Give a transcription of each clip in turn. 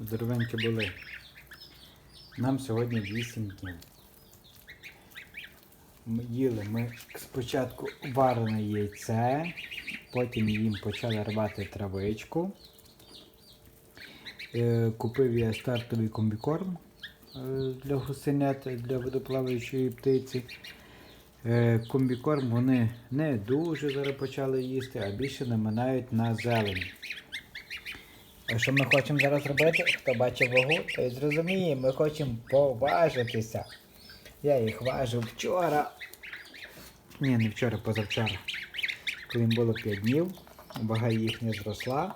здоровенькі були. Нам сьогодні 8 днів. Їли ми спочатку варене яйце, потім їм почали рвати травичку. Е, Купив я стартовий комбікорм е, для гусенят, для водоплаваючої птиці. Е, Комбікорм вони не дуже зараз почали їсти, а більше наминають на зелень. Що ми хочемо зараз робити? Хто бачив вагу, той зрозуміє, ми хочемо поважитися. Я їх важив вчора. Ні, не вчора, позавчора. Коли їм було 5 днів, вага їхня зросла.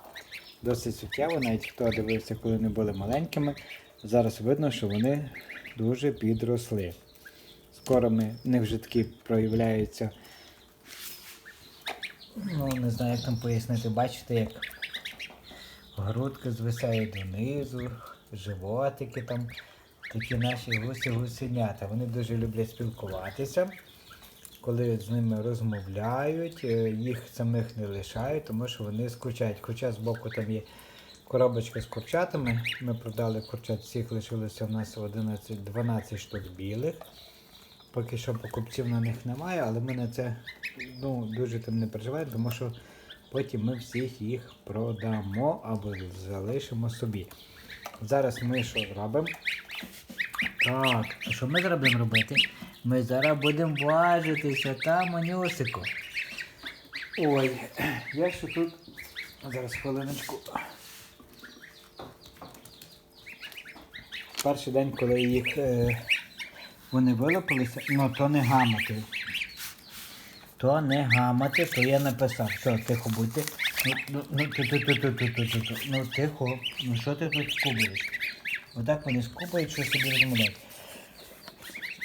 Досить суттєво, навіть хто дивився, коли вони були маленькими. Зараз видно, що вони дуже підросли. Скоро ми, в них вже такі проявляються. Ну, не знаю, як там пояснити. Бачите, як грудки звисають донизу, животики там. Такі наші гусі-гусенята. Вони дуже люблять спілкуватися. Коли з ними розмовляють, е, їх самих не лишають, тому що вони скучають. Хоча збоку там є коробочка з курчатами. Ми продали курчат, всіх лишилося в нас 11-12 штук білих. Поки що покупців на них немає, але ми на це ну, дуже там не переживаємо, тому що потім ми всіх їх продамо або залишимо собі. Зараз ми що зробимо? Так, що ми зараз будемо робити? Ми зараз будемо важитися там, манюсику. Ой, я ще тут. Зараз хвилиночку. Перший день, коли їх е, вони вилупилися, ну то не гамати. То не гамати, то я написав. Що, тихо будьте. Ну, ну, ну, ту, ту, ту, ту, ту, ту, ту, ну тихо. Ну що ти тут скубуєш? Отак вони скубають, що собі розмовляють.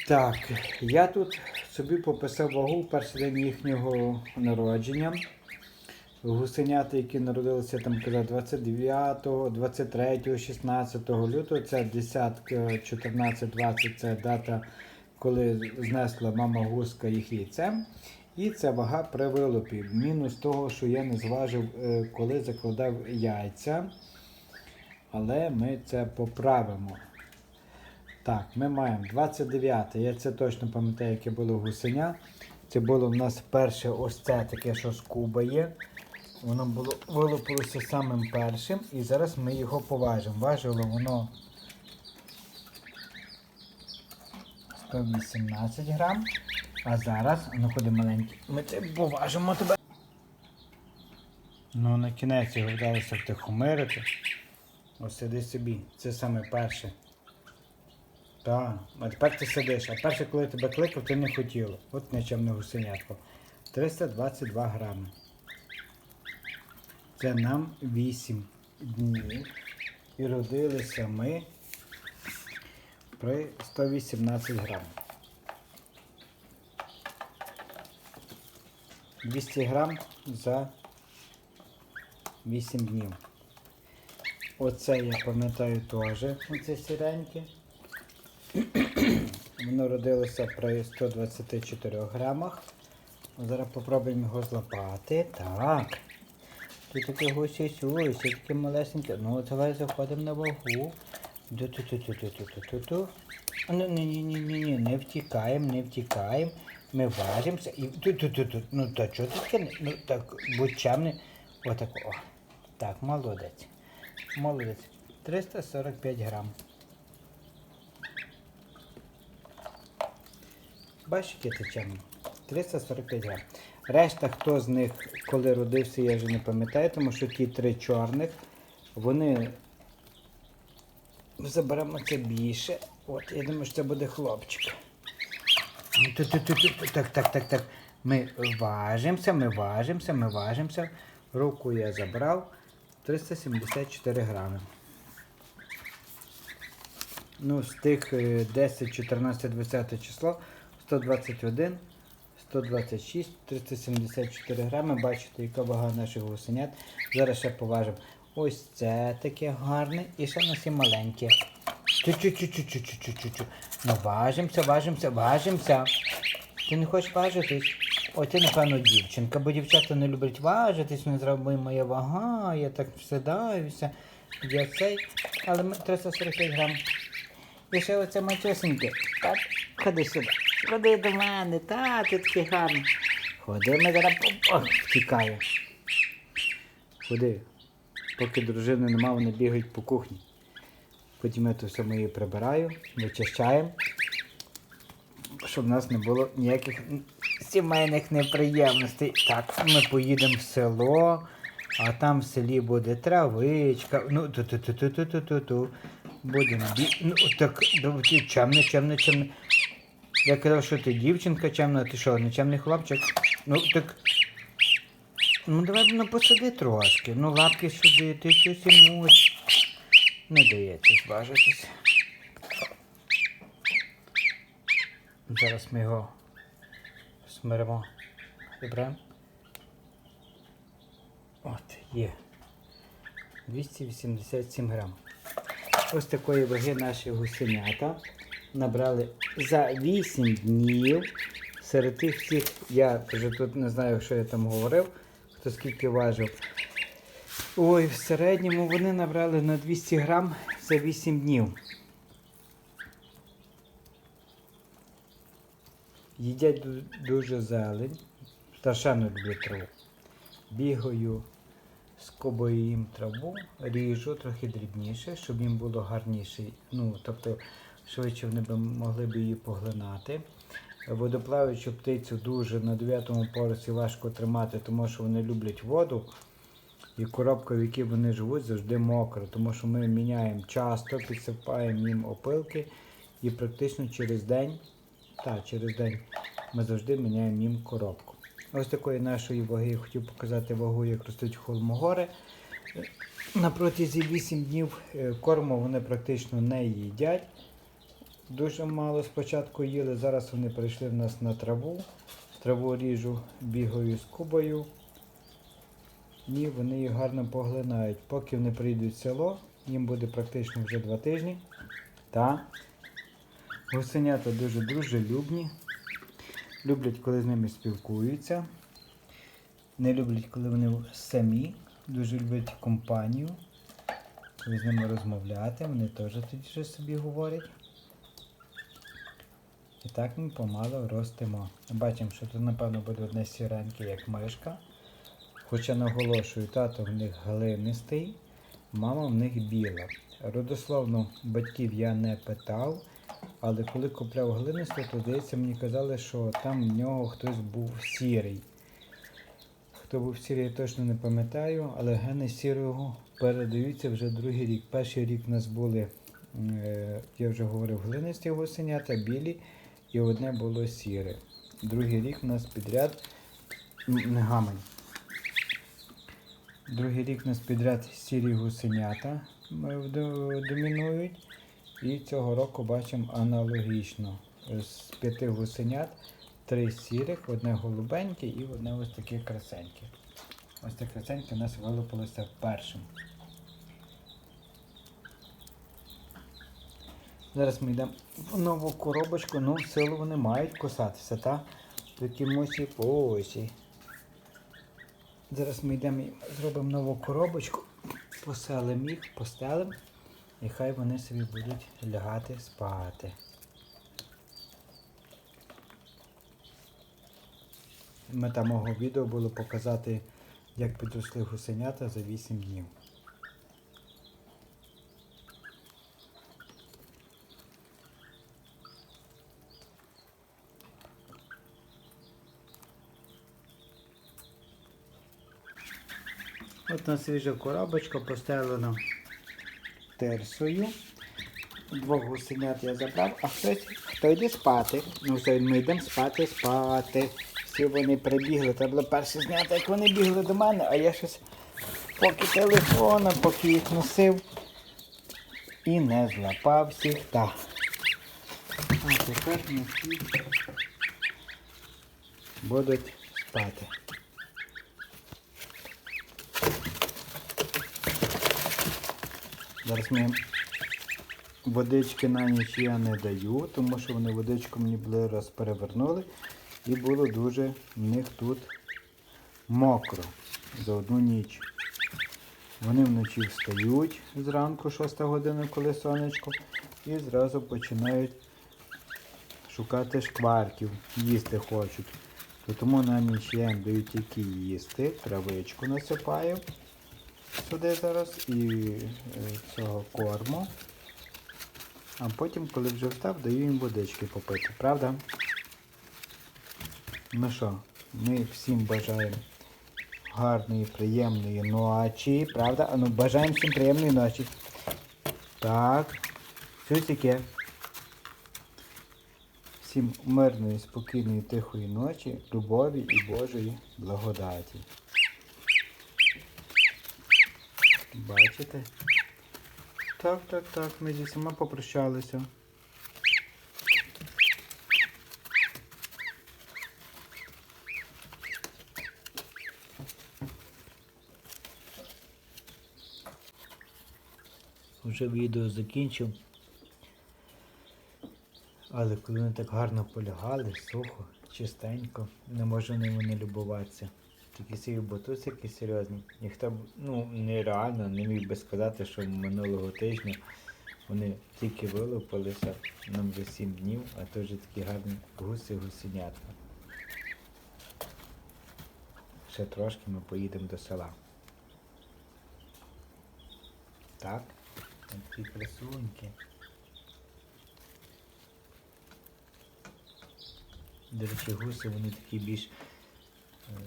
Так, я тут собі пописав вагу в перший день їхнього народження. Гусенята, які народилися там казав, 29, 23, 16 лютого, це 10, 14, 20 це дата, коли знесла мама гуска їх яйцем. І це вага при вилупі. Мінус того, що я не зважив, е, коли закладав яйця. Але ми це поправимо. Так, ми маємо 29. Я це точно пам'ятаю, яке було гусеня. Це було в нас перше ось це таке, що скубає. Воно було вилупилося самим першим. І зараз ми його поважимо. Важило воно 118 грам. А зараз, ну ходи маленький, ми це поважимо тебе. Ну, на кінець його вдалося втихомирити. Ось сиди собі. Це саме перше. Так, а тепер ти сидиш. А перше, коли тебе кликав, ти не хотіло. От нечемне гусенятко. 322 грами. Це нам 8 днів. І родилися ми при 118 грам. 200 грам за 8 днів. Оце я пам'ятаю теж, оце сіреньке. Воно родилося при 124 грамах. Зараз спробуємо його злапати. Так. Тут таке гусі-сюсь, таке малесеньке. Ну, давай заходимо на вагу. Ту-ту-ту-ту-ту-ту-ту-ту. Ну, ні, ні, ні, ні, ні, не втікаємо, не втікаємо. Ми важимося і. Ту-ту-ту-ту. Ну, та чого таке? Ну, так, будь чемний. Отак, о. Так, молодець. Молодець. 345 грам. Ти чемний? 345 грам. Решта, хто з них, коли родився, я вже не пам'ятаю, тому що ті три чорних, вони заберемо це більше. От, я думаю, що це буде хлопчик. Так, так, так, так. Ми важимося, ми важимося, ми важимося. Руку я забрав 374 грами. Ну, з тих е, 10, 14, 20 число 121, 126, 374 грами. Бачите, яка вага наших гусенят. Зараз ще поважимо. Ось це таке гарне і ще в нас є маленьке. Чу-чу-чу-чу-чу-чу-чу-чу. Ну, важимося, важимося, важимося. Ти не хочеш важитись? Оце, напевно, дівчинка, бо дівчата не люблять важитись, не зроби моя вага, я так всидаюся. Я цей, але ми 345 грам. І ще оце мачосеньке. Так, ходи сюди. Ходи до мене, та, ти такий гарний. Ходи, ми зараз по- втікає. Ходи. Поки дружини нема, вони бігають по кухні. Потім я то все моє прибираю, вичищаємо, щоб в нас не було ніяких сімейних неприємностей. Так, ми поїдемо в село, а там в селі буде травичка. Ну, ту-ту-ту-ту-ту-ту-ту. Будемо бі... Ну, так, давайте, чемне, чемне, чемне. Я казав, що ти дівчинка чемна, ти що, не чемний хлопчик? Ну, так. Ну, давай ну, посади трошки. Ну, лапки сюди, ти щось йомусь. Не дається зважитись. Зараз ми його смиримо. Вибираємо. От, є. 287 грам. Ось такої ваги наші гусенята набрали за 8 днів. Серед тих всіх, я вже тут не знаю, що я там говорив, хто скільки важив. Ой, в середньому вони набрали на 200 грам за 8 днів. Їдять дуже зелень. Страшенно люблять траву. Бігаю, скобою їм траву, ріжу трохи дрібніше, щоб їм було гарніше. Ну, тобто, швидше вони б могли б її поглинати. Водоплаваючу птицю дуже на 9 поверсі важко тримати, тому що вони люблять воду. І коробка, в якій вони живуть, завжди мокра, тому що ми міняємо часто, підсипаємо їм опилки і практично через день, так, через день ми завжди міняємо їм коробку. Ось такої нашої ваги я хотів показати вагу, як ростуть холмогори. На протязі 8 днів е, корму вони практично не їдять. Дуже мало спочатку їли, зараз вони перейшли в нас на траву. Траву ріжу, бігаю з кубою. Ні, вони їх гарно поглинають. Поки вони прийдуть в село, їм буде практично вже два тижні. Та гусенята дуже дружелюбні. Люблять, коли з ними спілкуються. Не люблять, коли вони самі. Дуже люблять компанію. Коли з ними розмовляти, вони теж тоді щось собі говорять. І так ми помало ростемо. Бачимо, що тут, напевно, буде одне сіреньке, як мишка. Хоча наголошую, тато в них глинистий, мама в них біла. Родословно батьків я не питав, але коли купляв глинисту, то здається, мені казали, що там в нього хтось був сірий. Хто був сірий, я точно не пам'ятаю, але гени сірого передаються вже другий рік. Перший рік в нас були, е, я вже говорив, глинисті гусенята, білі, і одне було сіре. Другий рік в нас підряд гамань. Другий рік у нас підряд сірі гусенята домінують. І цього року бачимо аналогічно. З п'яти гусенят три сірих, одне голубеньке і одне ось таке красеньке. Ось таке красеньке у нас вилупилося першим. Зараз ми йдемо в нову коробочку, ну силу вони мають кусатися, та? Такі мусі посі. Зараз ми йдемо і зробимо нову коробочку, поселимо їх, постелимо, і хай вони собі будуть лягати спати. Мета мого відео було показати, як підросли гусенята за 8 днів. От на свіжа коробочка постелена терсою. Двох гусенят я забрав, а хтось хто йде спати. Ну все, ми йдемо спати, спати. Всі вони прибігли. Треба було перше зняти, як вони бігли до мене, а я щось поки телефона, поки їх носив і не злапав всіх. Так. А тепер ми всі будуть спати. Зараз ми водички на ніч я не даю, тому що вони водичку мені були раз перевернули. І було дуже в них тут мокро за одну ніч. Вони вночі встають зранку, 6 година, коли сонечко, і зразу починають шукати шкварків, їсти хочуть. То тому на ніч я їм даю тільки їсти, травичку насипаю сюди зараз і е, цього корму. А потім, коли вже встав, даю їм водички попити, правда? Ну що, ми всім бажаємо гарної, приємної ночі, правда? А ну бажаємо всім приємної ночі. Так. Сюсіки. Всім мирної, спокійної, тихої ночі, любові і Божої благодаті. Бачите? Так, так, так, ми зі всіма попрощалися. Вже відео закінчив. Але коли вони так гарно полягали, сухо, чистенько, не можу ними не любуватися. Такі сиві ботусики серйозні. Ніхто б, ну, нереально не міг би сказати, що минулого тижня вони тільки вилупилися, нам вже 7 днів, а то вже такі гарні гуси гусенятка. Ще трошки ми поїдемо до села. Так, такі красуньки. До речі, гуси вони такі більш е,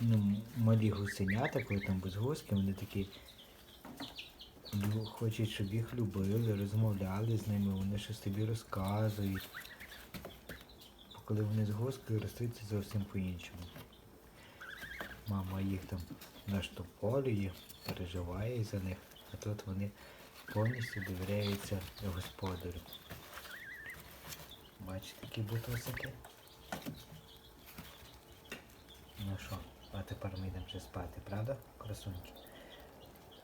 ну, малі гусенята, коли там без гуски, вони такі лю- хочуть, щоб їх любили, розмовляли з ними, вони щось тобі розказують. Коли вони з гускою ростуть, це зовсім по-іншому. Мама їх там наштовхолює, переживає за них, а тут вони повністю довіряються господарю. Бачите, такі бутусики. Ну що, а тепер ми йдемо вже спати, правда, красуньки?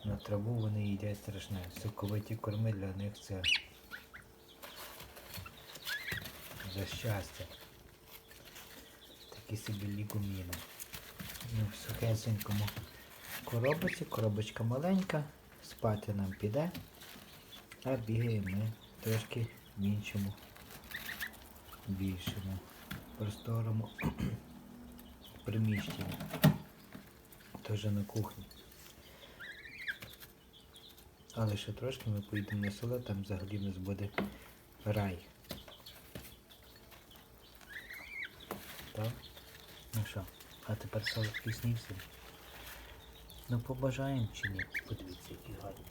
На траву вони їдять страшне. Соковиті корми для них це за щастя. Такі собі лігуміни. Ну, в сухесенькому коробочці, коробочка маленька, спати нам піде, а бігаємо ми трошки в іншому більшому просторому приміщенні. Теж на кухні. Але ще трошки ми поїдемо на село, там взагалі в нас буде рай. Так? Ну що, а тепер солодкий снів. Ну побажаємо чи ні? Подивіться, які гарні.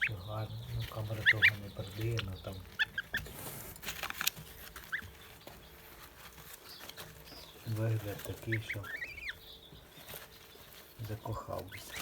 Що гарно. Ну камера того не передає, ну там вигляд такий, що закохав бися.